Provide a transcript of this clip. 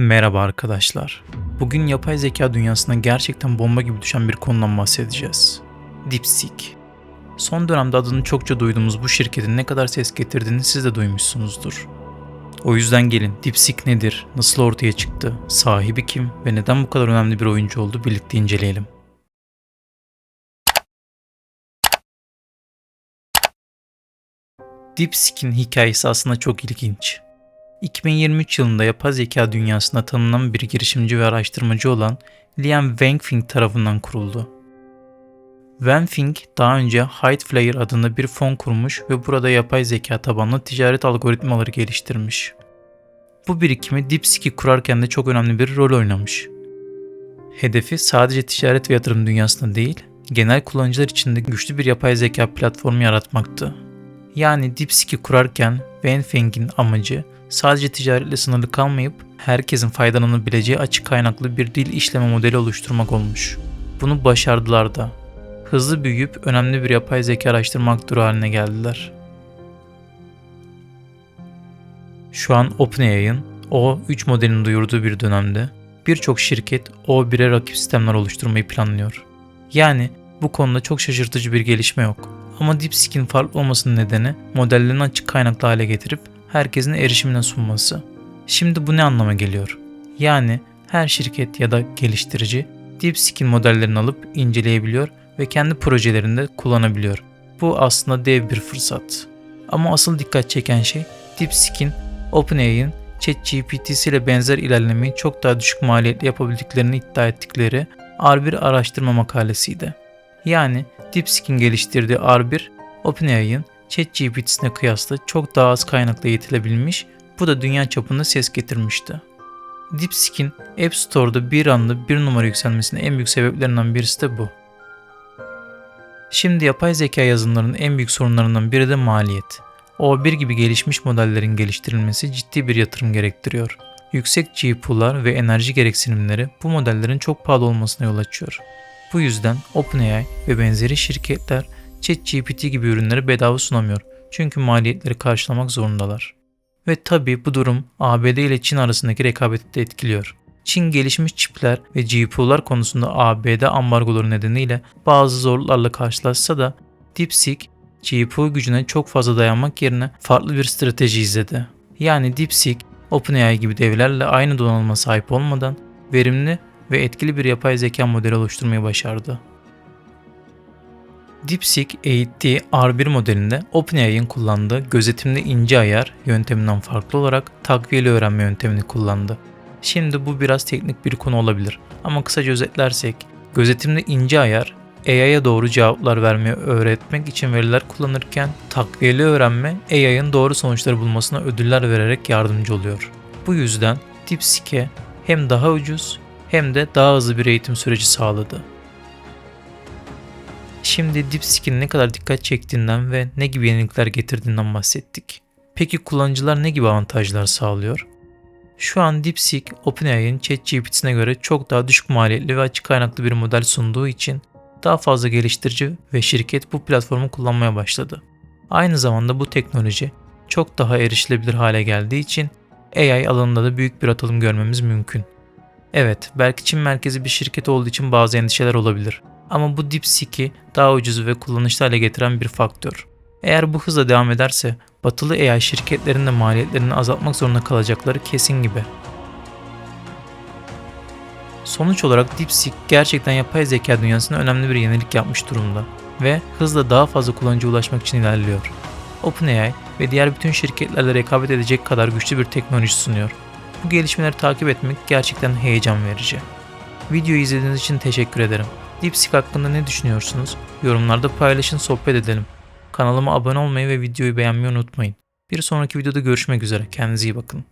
Merhaba arkadaşlar. Bugün yapay zeka dünyasına gerçekten bomba gibi düşen bir konudan bahsedeceğiz. DeepSeek. Son dönemde adını çokça duyduğumuz bu şirketin ne kadar ses getirdiğini siz de duymuşsunuzdur. O yüzden gelin DeepSeek nedir, nasıl ortaya çıktı, sahibi kim ve neden bu kadar önemli bir oyuncu oldu birlikte inceleyelim. DeepSeek'in hikayesi aslında çok ilginç. 2023 yılında yapay zeka dünyasında tanınan bir girişimci ve araştırmacı olan Liam Wenfing tarafından kuruldu. Wenfing daha önce Hideflyer adında bir fon kurmuş ve burada yapay zeka tabanlı ticaret algoritmaları geliştirmiş. Bu birikimi DeepSeek'i kurarken de çok önemli bir rol oynamış. Hedefi sadece ticaret ve yatırım dünyasında değil, genel kullanıcılar için de güçlü bir yapay zeka platformu yaratmaktı. Yani DeepSeek'i kurarken Wenfeng'in amacı sadece ticaretle sınırlı kalmayıp herkesin faydalanabileceği açık kaynaklı bir dil işleme modeli oluşturmak olmuş. Bunu başardılar da. Hızlı büyüyüp önemli bir yapay zeka araştırma aktörü haline geldiler. Şu an OpenAI'ın O3 modelini duyurduğu bir dönemde birçok şirket O1'e rakip sistemler oluşturmayı planlıyor. Yani bu konuda çok şaşırtıcı bir gelişme yok. Ama DeepSeek'in farklı olmasının nedeni modellerini açık kaynaklı hale getirip herkesin erişimine sunması. Şimdi bu ne anlama geliyor? Yani her şirket ya da geliştirici DeepSeek'in modellerini alıp inceleyebiliyor ve kendi projelerinde kullanabiliyor. Bu aslında dev bir fırsat. Ama asıl dikkat çeken şey DeepSeek'in OpenAI'ın ChatGPT ile benzer ilerlemeyi çok daha düşük maliyetli yapabildiklerini iddia ettikleri R1 araştırma makalesiydi. Yani DeepSeek'in geliştirdiği R1, OpenAI'ın ChatGPT'sine kıyasla çok daha az kaynakla eğitilebilmiş, bu da dünya çapında ses getirmişti. DeepSeek'in App Store'da bir anda bir numara yükselmesinin en büyük sebeplerinden birisi de bu. Şimdi yapay zeka yazılımlarının en büyük sorunlarından biri de maliyet. O1 gibi gelişmiş modellerin geliştirilmesi ciddi bir yatırım gerektiriyor. Yüksek GPU'lar ve enerji gereksinimleri bu modellerin çok pahalı olmasına yol açıyor. Bu yüzden OpenAI ve benzeri şirketler ChatGPT gibi ürünleri bedava sunamıyor. Çünkü maliyetleri karşılamak zorundalar. Ve tabi bu durum ABD ile Çin arasındaki rekabeti de etkiliyor. Çin gelişmiş çipler ve GPU'lar konusunda ABD ambargoları nedeniyle bazı zorluklarla karşılaşsa da DeepSeek GPU gücüne çok fazla dayanmak yerine farklı bir strateji izledi. Yani DeepSeek, OpenAI gibi devlerle aynı donanıma sahip olmadan verimli ve etkili bir yapay zeka modeli oluşturmayı başardı. DeepSeek eğittiği R1 modelinde OpenAI'ın kullandığı gözetimli ince ayar yönteminden farklı olarak takviyeli öğrenme yöntemini kullandı. Şimdi bu biraz teknik bir konu olabilir ama kısaca özetlersek gözetimli ince ayar AI'ya doğru cevaplar vermeyi öğretmek için veriler kullanırken takviyeli öğrenme AI'ın doğru sonuçları bulmasına ödüller vererek yardımcı oluyor. Bu yüzden DeepSeek'e hem daha ucuz hem de daha hızlı bir eğitim süreci sağladı. Şimdi DeepSeek'in ne kadar dikkat çektiğinden ve ne gibi yenilikler getirdiğinden bahsettik. Peki kullanıcılar ne gibi avantajlar sağlıyor? Şu an DeepSeek, OpenAI'nin ChatGPT'sine göre çok daha düşük maliyetli ve açık kaynaklı bir model sunduğu için daha fazla geliştirici ve şirket bu platformu kullanmaya başladı. Aynı zamanda bu teknoloji çok daha erişilebilir hale geldiği için AI alanında da büyük bir atılım görmemiz mümkün. Evet, belki Çin merkezi bir şirket olduğu için bazı endişeler olabilir. Ama bu DeepSeek'i daha ucuz ve kullanışlı hale getiren bir faktör. Eğer bu hızla devam ederse batılı AI şirketlerinin de maliyetlerini azaltmak zorunda kalacakları kesin gibi. Sonuç olarak DeepSeek gerçekten yapay zeka dünyasına önemli bir yenilik yapmış durumda ve hızla daha fazla kullanıcıya ulaşmak için ilerliyor. OpenAI ve diğer bütün şirketlerle rekabet edecek kadar güçlü bir teknoloji sunuyor. Bu gelişmeleri takip etmek gerçekten heyecan verici. Videoyu izlediğiniz için teşekkür ederim. DeepSeek hakkında ne düşünüyorsunuz? Yorumlarda paylaşın sohbet edelim. Kanalıma abone olmayı ve videoyu beğenmeyi unutmayın. Bir sonraki videoda görüşmek üzere. Kendinize iyi bakın.